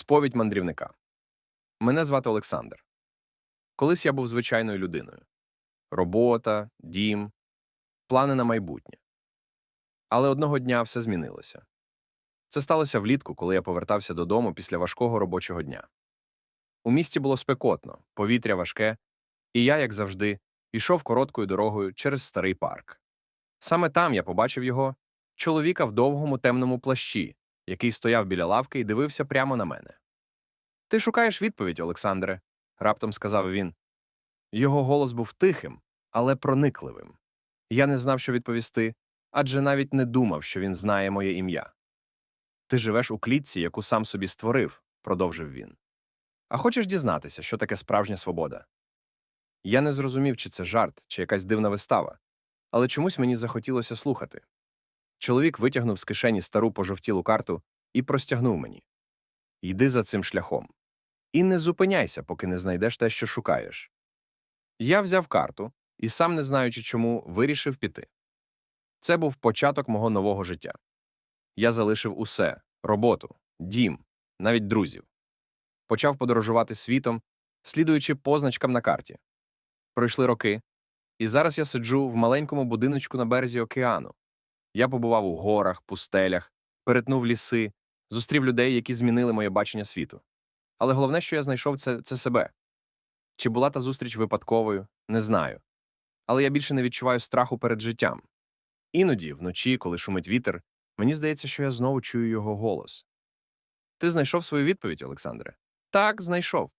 Сповідь мандрівника. Мене звати Олександр. Колись я був звичайною людиною. Робота, дім, плани на майбутнє. Але одного дня все змінилося. Це сталося влітку, коли я повертався додому після важкого робочого дня. У місті було спекотно, повітря важке, і я, як завжди, йшов короткою дорогою через старий парк. Саме там я побачив його, чоловіка в довгому темному плащі, який стояв біля лавки і дивився прямо на мене. Ти шукаєш відповідь, Олександре, раптом сказав він. Його голос був тихим, але проникливим. Я не знав, що відповісти, адже навіть не думав, що він знає моє ім'я. Ти живеш у клітці, яку сам собі створив, продовжив він. А хочеш дізнатися, що таке справжня свобода? Я не зрозумів, чи це жарт, чи якась дивна вистава, але чомусь мені захотілося слухати. Чоловік витягнув з кишені стару пожовтілу карту і простягнув мені Йди за цим шляхом. І не зупиняйся, поки не знайдеш те, що шукаєш. Я взяв карту і, сам не знаючи чому, вирішив піти. Це був початок мого нового життя. Я залишив усе роботу, дім, навіть друзів. Почав подорожувати світом, слідуючи позначкам на карті. Пройшли роки, і зараз я сиджу в маленькому будиночку на березі океану. Я побував у горах, пустелях, перетнув ліси, зустрів людей, які змінили моє бачення світу. Але головне, що я знайшов, це, це себе. Чи була та зустріч випадковою, не знаю. Але я більше не відчуваю страху перед життям. Іноді, вночі, коли шумить вітер, мені здається, що я знову чую його голос. Ти знайшов свою відповідь, Олександре? Так, знайшов.